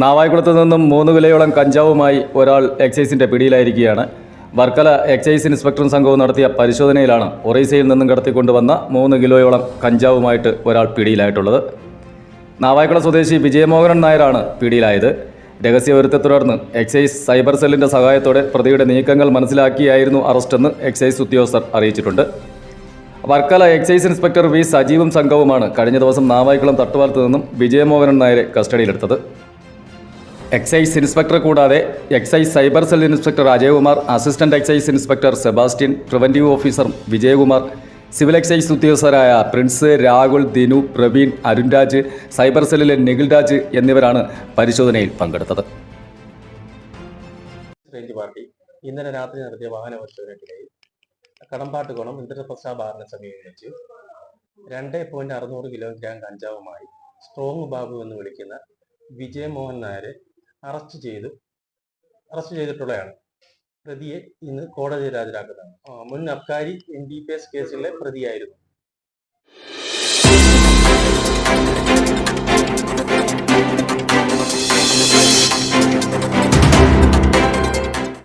നാവായിക്കുളത്ത് നിന്നും മൂന്ന് വിലയോളം കഞ്ചാവുമായി ഒരാൾ എക്സൈസിന്റെ പിടിയിലായിരിക്കുകയാണ്. വർക്കല എക്സൈസ് ഇൻസ്പെക്ടർ സംഘവും നടത്തിയ പരിശോധനയിലാണ് ഒറീസയിൽ നിന്നും കടത്തിക്കൊണ്ടുവന്ന മൂന്ന് കിലോയോളം കഞ്ചാവുമായിട്ട് ഒരാൾ പിടിയിലായിട്ടുള്ളത്. നാവായിക്കുളം സ്വദേശി വിജയമോഹനൻ നായരാണ് പിടിയിലായത്. രഹസ്യവിവരത്തെ തുടർന്ന് എക്സൈസ് സൈബർ സെല്ലിന്റെ സഹായത്തോടെ പ്രതിയുടെ നീക്കങ്ങൾ മനസ്സിലാക്കിയായിരുന്നു അറസ്റ്റെന്ന് എക്സൈസ് ഉദ്യോഗസ്ഥർ അറിയിച്ചിട്ടുണ്ട്. വർക്കല എക്സൈസ് ഇൻസ്പെക്ടർ വി സജീവും സംഘവുമാണ് കഴിഞ്ഞ ദിവസം നാവായിക്കുളം തട്ടുവാലത്ത് നിന്നും വിജയമോഹനൻ നായരെ കസ്റ്റഡിയിലെടുത്തത്. എക്സൈസ് ഇൻസ്പെക്ടർ കൂടാതെ excise cyber cell inspector Ajayakumar assistant excise inspector Sebastian preventive officer Vijayakumar civil excise ഉദ്യോഗസ്ഥരായ Prince Rahul Dinu Praveen Arunraj cyber സെല്ലിലെ നിഖിൽ രാജ് എന്നിവരാണ് പരിശോധനയിൽ പങ്കെടുത്തത്. ഇന്നലെ രാത്രി നടത്തിയ വാഹന പരിശോധനയ്ക്കിടയിൽ കടമ്പാട്ടുകുളം ഇന്ദ്രപ്രസാദ് സമീപം സമീപിച്ച് രണ്ട് പോയിന്റ് അറുന്നൂറ് കിലോഗ്രാം കഞ്ചാവുമായി സ്ട്രോങ് ബാബു എന്ന് വിളിക്കുന്ന വിജയമോഹൻ നായരെ അറസ്റ്റ് ചെയ്ത് അറസ്റ്റ് ചെയ്തിട്ടുള്ളതാണ് പ്രതിയെ ഇന്ന് കോടതിയിൽ ഹാജരാക്കുന്നതാണ്. മുൻ അബ്കാരി എൻ ഡി പി എസ് കേസിലെ പ്രതിയായിരുന്നു.